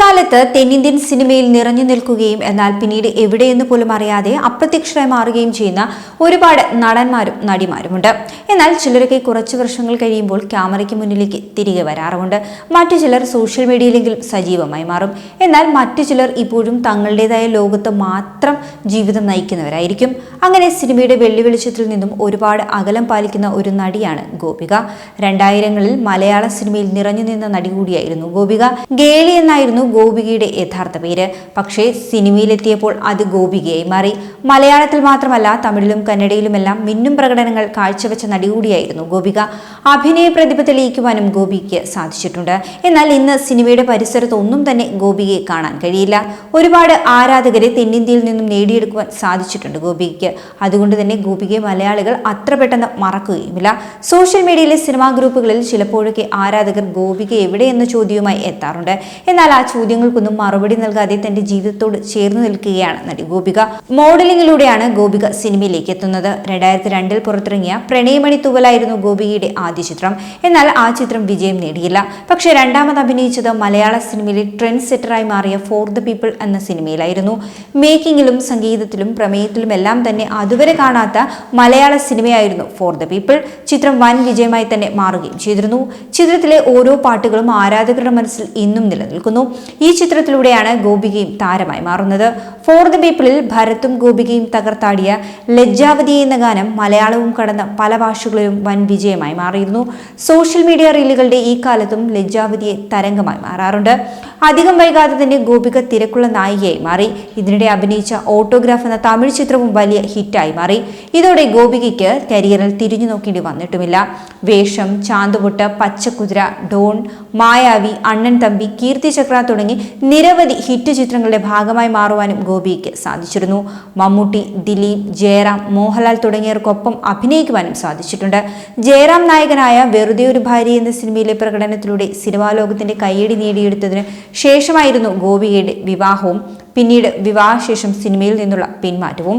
കാലത്ത് തെന്നിന്ത്യൻ സിനിമയിൽ നിറഞ്ഞു നിൽക്കുകയും എന്നാൽ പിന്നീട് എവിടെയെന്ന് പോലും അറിയാതെ അപ്രത്യക്ഷരായി മാറുകയും ചെയ്യുന്ന ഒരുപാട് നടന്മാരും നടിമാരുമുണ്ട്. എന്നാൽ ചിലരൊക്കെ കുറച്ച് വർഷങ്ങൾ കഴിയുമ്പോൾ ക്യാമറയ്ക്ക് മുന്നിലേക്ക് തിരികെ വരാറുമുണ്ട്. മറ്റു ചിലർ സോഷ്യൽ മീഡിയയിലെങ്കിലും സജീവമായി മാറും. എന്നാൽ മറ്റു ചിലർ ഇപ്പോഴും തങ്ങളുടേതായ ലോകത്ത് മാത്രം ജീവിതം നയിക്കുന്നവരായിരിക്കും. അങ്ങനെ സിനിമയുടെ വെള്ളി വെളിച്ചത്തിൽ നിന്നും ഒരുപാട് അകലം പാലിക്കുന്ന ഒരു നടിയാണ് ഗോപിക. രണ്ടായിരങ്ങളിൽ മലയാള സിനിമയിൽ നിറഞ്ഞു നിന്ന നടി കൂടിയായിരുന്നു ഗോപിക. ഗേളി എന്നായിരുന്നു ഗോപികയുടെ യഥാർത്ഥ പേര്. പക്ഷേ സിനിമയിലെത്തിയപ്പോൾ അത് ഗോപികയായി മാറി. മലയാളത്തിൽ മാത്രമല്ല തമിഴിലും കന്നഡയിലുമെല്ലാം മിന്നും പ്രകടനങ്ങൾ കാഴ്ചവെച്ച നടി കൂടിയായിരുന്നു ഗോപിക. അഭിനയ പ്രതിഭ തെളിയിക്കുവാനും ഗോപിക്ക് സാധിച്ചിട്ടുണ്ട്. എന്നാൽ ഇന്ന് സിനിമയുടെ പരിസരത്തൊന്നും തന്നെ ഗോപികയെ കാണാൻ കഴിയില്ല. ഒരുപാട് ആരാധകരെ തെന്നിന്ത്യയിൽ നിന്നും നേടിയെടുക്കുവാൻ സാധിച്ചിട്ടുണ്ട് ഗോപികയ്ക്ക്. അതുകൊണ്ട് തന്നെ ഗോപികയെ മലയാളികൾ അത്ര പെട്ടെന്ന് മറക്കുകയുമില്ല. സോഷ്യൽ മീഡിയയിലെ സിനിമാ ഗ്രൂപ്പുകളിൽ ചിലപ്പോഴൊക്കെ ആരാധകർ ഗോപിക എവിടെയെന്ന ചോദ്യവുമായി എത്താറുണ്ട്. എന്നാൽ ആ ചോദ്യങ്ങൾക്കൊന്നും മറുപടി നൽകാതെ തന്റെ ജീവിതത്തോട് ചേർന്ന് നിൽക്കുകയാണ് നടി ഗോപിക. മോഡലിംഗിലൂടെയാണ് ഗോപിക സിനിമയിലേക്ക് എത്തുന്നത്. രണ്ടായിരത്തി രണ്ടിൽ പുറത്തിറങ്ങിയ പ്രണയമണി തൂവലായിരുന്നു ഗോപികയുടെ ആദ്യ ചിത്രം. എന്നാൽ ആ ചിത്രം വിജയം നേടിയില്ല. പക്ഷെ രണ്ടാമത് അഭിനയിച്ചത് മലയാള സിനിമയിലെ ട്രെൻഡ് സെറ്ററായി മാറിയ ഫോർ ദ പീപ്പിൾ എന്ന സിനിമയിലായിരുന്നു. മേക്കിംഗിലും സംഗീതത്തിലും പ്രമേയത്തിലും എല്ലാം തന്നെ അതുവരെ കാണാത്ത മലയാള സിനിമയായിരുന്നു ഫോർ ദ പീപ്പിൾ. ചിത്രം വൻ വിജയമായി തന്നെ മാറുകയും ചെയ്തിരുന്നു. ചിത്രത്തിലെ ഓരോ പാട്ടുകളും ആരാധകരുടെ മനസ്സിൽ ഇന്നും നിലനിൽക്കുന്നു. ഈ ചിത്രത്തിലൂടെയാണ് ഗോപികയും താരമായി മാറുന്നത്. ഫോർ ദ പീപ്പിളിൽ ഭരത്തും ഗോപികയും തകർത്താടിയ ലജ്ജാവതി എന്ന ഗാനം മലയാളവും കടന്ന പല ഭാഷകളിലും വൻ വിജയമായി മാറിയിരുന്നു. സോഷ്യൽ മീഡിയ റീലുകളുടെ ഈ കാലത്തും ലജ്ജാവതിയെ തരംഗമായി മാറാറുണ്ട്. അധികം വൈകാതെ തന്നെ ഗോപിക തിരക്കുള്ള നായികയായി മാറി. ഇതിനിടെ അഭിനയിച്ച ഓട്ടോഗ്രാഫ് എന്ന തമിഴ് ചിത്രവും വലിയ ഹിറ്റായി മാറി. ഇതോടെ ഗോപികയ്ക്ക് കരിയറിൽ തിരിഞ്ഞു നോക്കേണ്ടി വന്നിട്ടുമില്ല. വേഷം ചാന്തുപൊട്ട് പച്ചക്കുതിര ഡോൺ മായാവി അണ്ണൻ തമ്പി കീർത്തി ചക്ര തുടങ്ങി നിരവധി ഹിറ്റ് ചിത്രങ്ങളുടെ ഭാഗമായി മാറുവാനും ഗോപിക്ക് സാധിച്ചിരുന്നു. മമ്മൂട്ടി ദിലീപ് ജയറാം മോഹൻലാൽ തുടങ്ങിയവർക്കൊപ്പം അഭിനയിക്കുവാനും സാധിച്ചിട്ടുണ്ട്. ജയറാം നായകനായ വെറുതെ ഒരു ഭാര്യ എന്ന സിനിമയിലെ പ്രകടനത്തിലൂടെ സിനിമാ ലോകത്തിന്റെ കയ്യടി നേടിയെടുത്തതിന് ശേഷമായിരുന്നു ഗോപികയുടെ വിവാഹവും പിന്നീട് വിവാഹശേഷം സിനിമയിൽ നിന്നുള്ള പിന്മാറ്റവും.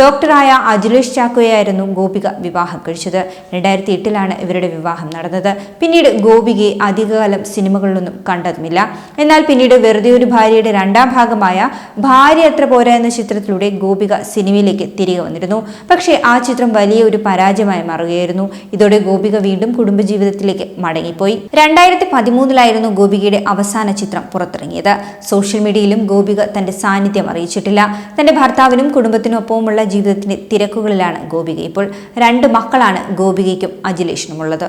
ഡോക്ടറായ അജിലേഷ് ചാക്കോയായിരുന്നു ഗോപിക വിവാഹം കഴിച്ചത്. രണ്ടായിരത്തി എട്ടിലാണ് ഇവരുടെ വിവാഹം നടന്നത്. പിന്നീട് ഗോപികയെ അധികകാലം സിനിമകളിലൊന്നും കണ്ടതുമില്ല. എന്നാൽ പിന്നീട് വെറുതെ ഒരു ഭാര്യയുടെ രണ്ടാം ഭാഗമായ ഭാര്യ എത്ര പോരാ എന്ന ചിത്രത്തിലൂടെ ഗോപിക സിനിമയിലേക്ക് തിരികെ വന്നിരുന്നു. പക്ഷേ ആ ചിത്രം വലിയ ഒരു പരാജയമായി മാറുകയായിരുന്നു. ഇതോടെ ഗോപിക വീണ്ടും കുടുംബജീവിതത്തിലേക്ക് മടങ്ങിപ്പോയി. രണ്ടായിരത്തി പതിമൂന്നിലായിരുന്നു ഗോപികയുടെ അവസാന ചിത്രം പുറത്തിറങ്ങിയത്. സോഷ്യൽ മീഡിയയിലും ഗോപിക തന്റെ സാന്നിധ്യം അറിയിച്ചിട്ടില്ല. തന്റെ ഭർത്താവിനും കുടുംബത്തിനൊപ്പവുമുള്ള ജീവിതത്തിന്റെ തിരക്കുകളിലാണ് ഗോപിക ഇപ്പോൾ. രണ്ട് മക്കളാണ് ഗോപികയ്ക്കും അഖിലേഷിനുമുള്ളത്.